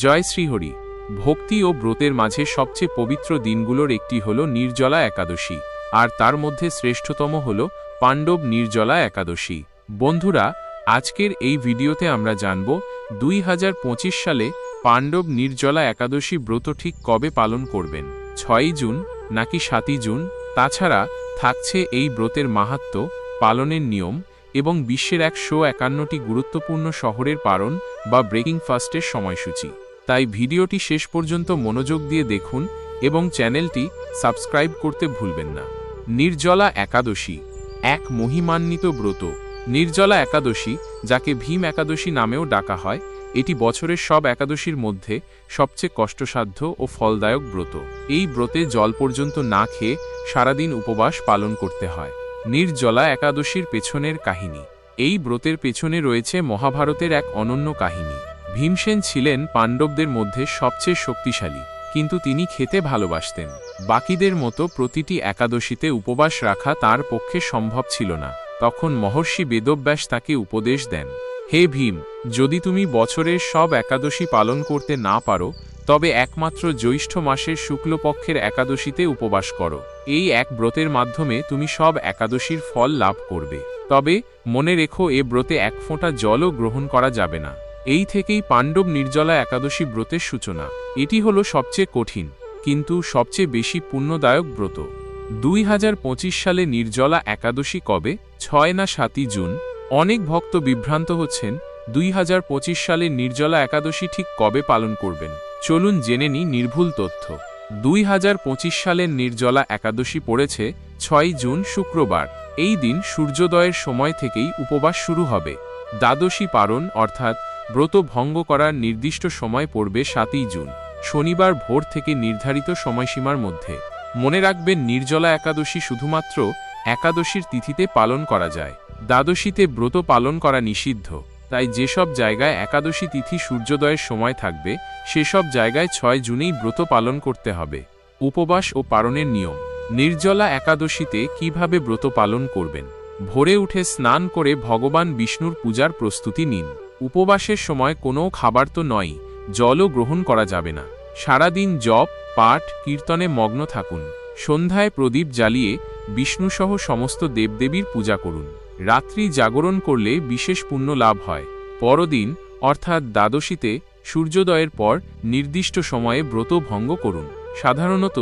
জয় শ্রীহরি, ভক্তি ও ব্রতের মাঝে সবচেয়ে পবিত্র দিনগুলোর একটি হল নির্জলা একাদশী, আর তার মধ্যে শ্রেষ্ঠতম হল পাণ্ডব নির্জলা একাদশী। বন্ধুরা, আজকের এই ভিডিওতে আমরা জানব দুই হাজার পঁচিশ সালে পাণ্ডব নির্জলা একাদশী ব্রত ঠিক কবে পালন করবেন, ছয়ই জুন নাকি সাতই জুন? তাছাড়া থাকছে এই ব্রতের মাহাত্ম্য পালনের নিয়ম এবং বিশ্বের একশো একান্নটি গুরুত্বপূর্ণ শহরের পারণ বা ব্রেকিং ফাস্টের সময়সূচি। তাই ভিডিওটি শেষ পর্যন্ত মনোযোগ দিয়ে দেখুন এবং চ্যানেলটি সাবস্ক্রাইব করতে ভুলবেন না। নির্জলা একাদশী, এক মহিমান্বিত ব্রত। নির্জলা একাদশী, যাকে ভীম একাদশী নামেও ডাকা হয়, এটি বছরের সব একাদশীর মধ্যে সবচেয়ে কষ্টসাধ্য ও ফলদায়ক ব্রত। এই ব্রতে জল পর্যন্ত না খেয়ে সারাদিন উপবাস পালন করতে হয়। নির্জলা একাদশীর পেছনের কাহিনী। এই ব্রতের পেছনে রয়েছে মহাভারতের এক অনন্য কাহিনী। ভীমসেন ছিলেন পাণ্ডবদের মধ্যে সবচেয়ে শক্তিশালী, কিন্তু তিনি খেতে ভালোবাসতেন। বাকিদের মতো প্রতিটি একাদশীতে উপবাস রাখা তার পক্ষে সম্ভব ছিল না। তখন মহর্ষি বেদব্যাস তাকে উপদেশ দেন, হে ভীম, যদি তুমি বছরের সব একাদশী পালন করতে না পারো, তবে একমাত্র জ্যৈষ্ঠ মাসের শুক্লপক্ষের একাদশীতে উপবাস করো। এই এক ব্রতের মাধ্যমে তুমি সব একাদশীর ফল লাভ করবে। তবে মনে রেখো এ ব্রতে এক ফোঁটা জলও গ্রহণ করা যাবে না। এই থেকেই পাণ্ডব নির্জলা একাদশী ব্রতের সূচনা। এটি হল সবচেয়ে কঠিন, কিন্তু সবচেয়ে বেশি পুণ্যদায়ক ব্রত। দুই হাজার পঁচিশ সালে নির্জলা একাদশী কবে? ছয় না সাতই জুন। অনেক ভক্ত বিভ্রান্ত হচ্ছেন, দুই হাজার পঁচিশ সালে নির্জলা একাদশী ঠিক কবে পালন করবেন। চলুন জেনে নি নির্ভুল তথ্য। দুই হাজার পঁচিশ সালের নির্জলা একাদশী পড়েছে ছয় জুন শুক্রবার। এই দিন সূর্যোদয়ের সময় থেকেই উপবাস শুরু হবে। দ্বাদশী পারণ, অর্থাৎ ব্রত ভঙ্গ করার নির্দিষ্ট সময় পড়বে সাতই জুন, শনিবার ভোর থেকে নির্ধারিত সময়সীমার মধ্যে। মনে রাখবেন, নির্জলা একাদশী শুধুমাত্র একাদশীর তিথিতে পালন করা যায়। দ্বাদশীতে ব্রত পালন করা নিষিদ্ধ। তাই যেসব জায়গায় একাদশী তিথি সূর্যোদয়ের সময় থাকবে, সেসব জায়গায় ছয় জুনেই ব্রত পালন করতে হবে। উপবাস ও পালনের নিয়ম। নির্জলা একাদশীতে কীভাবে ব্রত পালন করবেন? ভোরে উঠে স্নান করে ভগবান বিষ্ণুর পূজার প্রস্তুতি নিন। উপবাসের সময় কোনো খাবার তো নয়, জলও গ্রহণ করা যাবে না। সারাদিন জপ, পাঠ, কীর্তনে মগ্ন থাকুন। সন্ধ্যায় প্রদীপ জ্বালিয়ে বিষ্ণুসহ সমস্ত দেবদেবীর পূজা করুন। রাত্রি জাগরণ করলে বিশেষ পুণ্য লাভ হয়। পরদিন, অর্থাৎ দ্বাদশীতে, সূর্যোদয়ের পর নির্দিষ্ট সময়ে ব্রত ভঙ্গ করুন। সাধারণত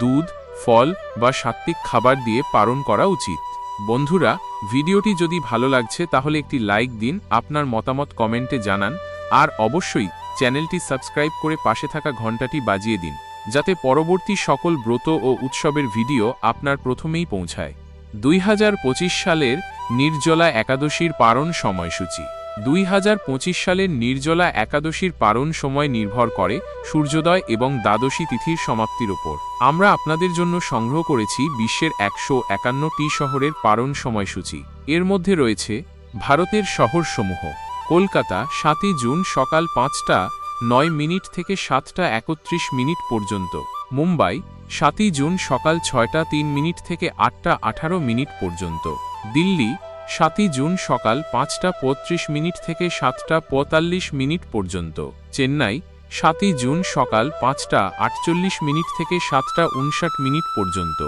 দুধ, ফল বা সাত্ত্বিক খাবার দিয়ে পালন করা উচিত। বন্ধুরা, ভিডিওটি যদি ভালো লাগছে, তাহলে একটি লাইক দিন, আপনার মতামত কমেন্টে জানান, আর অবশ্যই চ্যানেলটি সাবস্ক্রাইব করে পাশে থাকা ঘন্টাটি বাজিয়ে দিন, যাতে পরবর্তী সকল ব্রত ও উৎসবের ভিডিও আপনার প্রথমেই পৌঁছায়। দুই হাজার পঁচিশ সালের নির্জলা একাদশীর পারণ সময়সূচি। দুই হাজার পঁচিশ সালের নির্জলা একাদশীর পারণ সময় নির্ভর করে সূর্যোদয় এবং দ্বাদশী তিথির সমাপ্তির ওপর আমরা আপনাদের জন্য সংগ্রহ করেছি বিশ্বের একশো একান্নটি শহরের পারণ সময়সূচি। এর মধ্যে রয়েছে ভারতের শহরসমূহ। কলকাতা, সাতই জুন সকাল পাঁচটা, নয় মিনিট থেকে সাতটা একত্রিশ মিনিট পর্যন্ত। মুম্বাই, সাতই জুন সকাল ছয়টা, তিন মিনিট থেকে আটটা আঠারো মিনিট পর্যন্ত। দিল্লি সাতই জুন সকাল পাঁচটা পঁয়ত্রিশ মিনিট থেকে সাতটা পঁয়তাল্লিশ মিনিট পর্যন্ত। চেন্নাই, সাতই জুন সকাল পাঁচটা আটচল্লিশ মিনিট থেকে সাতটা উনষাট মিনিট পর্যন্ত।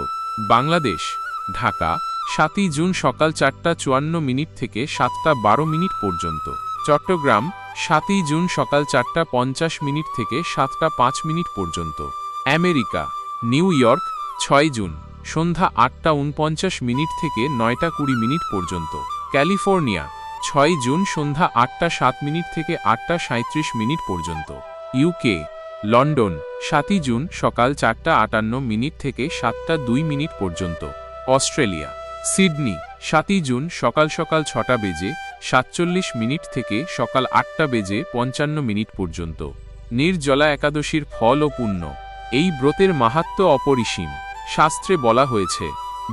বাংলাদেশ, ঢাকা, সাতই জুন সকাল চারটা চুয়ান্ন মিনিট থেকে সাতটা বারো মিনিট পর্যন্ত। চট্টগ্রাম, সাতই জুন সকাল চারটা পঞ্চাশ মিনিট থেকে সাতটা পাঁচ মিনিট পর্যন্ত। আমেরিকা, নিউ ইয়র্ক, ছয় জুন। সন্ধ্যা আটটা উনপঞ্চাশ মিনিট থেকে নয়টা কুড়ি মিনিট পর্যন্ত। ক্যালিফোর্নিয়া, ছয় জুন সন্ধ্যা আটটা সাত মিনিট থেকে আটটা সাঁত্রিশ মিনিট পর্যন্ত। ইউকে, লন্ডন, সাতই জুন সকাল চারটা আটান্ন মিনিট থেকে সাতটা দুই মিনিট পর্যন্ত। অস্ট্রেলিয়া, সিডনি, সাতই জুন সকাল সকাল ছটা বেজে সাতচল্লিশ মিনিট থেকে সকাল আটটা বেজে পঞ্চান্ন মিনিট পর্যন্ত। নির্জলা একাদশীর ফল ও পুণ্য। এই ব্রতের মাহাত্ম অপরিসীম। শাস্ত্রে বলা হয়েছে,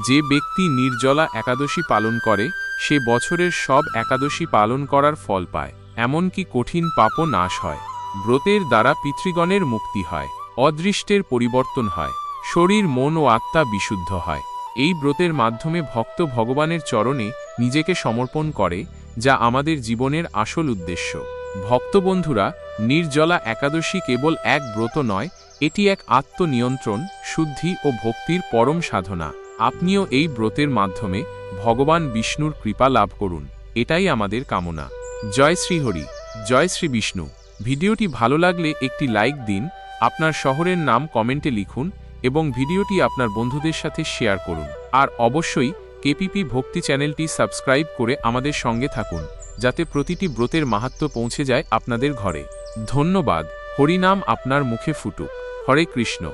যে ব্যক্তি নির্জলা একাদশী পালন করে, সে বছরের সব একাদশী পালন করার ফল পায়, এমনকি কঠিন পাপও নাশ হয়, ব্রতের দ্বারা পিতৃগণের মুক্তি হয়, অদৃষ্টের পরিবর্তন হয়, শরীর, মন ও আত্মা বিশুদ্ধ হয়। এই ব্রতের মাধ্যমে ভক্ত ভগবানের চরণে নিজেকে সমর্পণ করে, যা আমাদের জীবনের আসল উদ্দেশ্য। ভক্তবন্ধুরা, নির্জলা একাদশী কেবল এক ব্রত নয়, এটি এক আত্মনিয়ন্ত্রণ শুদ্ধি ও ভক্তির পরম সাধনা। আপনিও এই ব্রতের মাধ্যমে ভগবান বিষ্ণুর কৃপা লাভ করুন। এটাই আমাদের কামনা। জয় শ্রীহরি। জয় শ্রী বিষ্ণু। ভিডিওটি ভালো লাগলে একটি লাইক দিন, আপনার শহরের নাম কমেন্টে লিখুন এবং ভিডিওটি আপনার বন্ধুদের সাথে শেয়ার করুন। আর অবশ্যই কেপিপি ভক্তি চ্যানেলটি সাবস্ক্রাইব করে আমাদের সঙ্গে থাকুন, যাতে প্রতিটি ব্রতের মাহাত্ম্য পৌঁছে যায় আপনাদের ঘরে। ধন্যবাদ। হরিনাম আপনার মুখে ফুটুক। হরে কৃষ্ণ।